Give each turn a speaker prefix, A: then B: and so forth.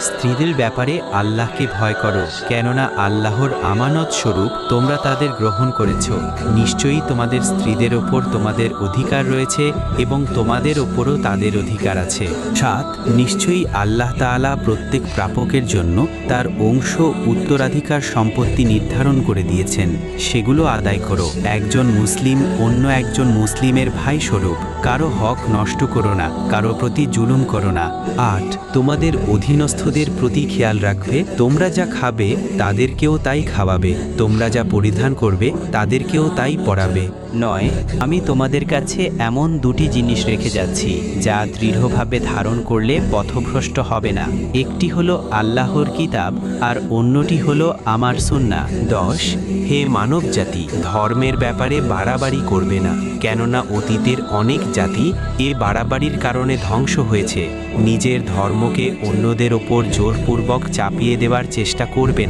A: স্ত্রীদের ব্যাপারে আল্লাহকে ভয় করো, কেননা আল্লাহর আমানত স্বরূপ তোমরা তাদের গ্রহণ করেছ। নিশ্চয়ই তোমাদের স্ত্রীদের ওপর তোমাদের অধিকার রয়েছে এবং তোমাদের ওপরও তাদের অধিকার আছে। সাত, নিশ্চয়ই আল্লাহ তাআলা প্রত্যেক প্রাপকের জন্য তার অংশ উত্তরাধিকার সম্পত্তি নির্ধারণ করে দিয়েছেন। সেগুলো আদায় করো। একজন মুসলিম অন্য একজন মুসলিমের ভাই স্বরূপ কারও হক নষ্ট করো না, কারও প্রতি জুলুম করো না। আট, তোমাদের অধীনস্থদের প্রতি খেয়াল রাখবে, তোমরা যা খাবে, তাদেরকেও তাই খাওয়াবে। তোমরা যা পরিধান করবে, তাদেরকেও তাই পড়াবে। নয়, আমি তোমাদের কাছে এমন দুটি জিনিস রেখে যাচ্ছি, যা দৃঢ়ভাবে ধারণ করলে পথভ্রষ্ট হবে না। একটি হলো আল্লাহর কিতাব, আর অন্যটি হলো আমার সুন্না দশ, হে মানব জাতি ধর্মের ব্যাপারে বাড়াবাড়ি করবে না, কেননা অতীতের অনেক জাতি এ বাড়াবাড়ির কারণে ধ্বংস হয়েছে। নিজের ধর্মকে অন্যদের ওপর জোরপূর্বক চাপিয়ে দেওয়ার চেষ্টা করবে না।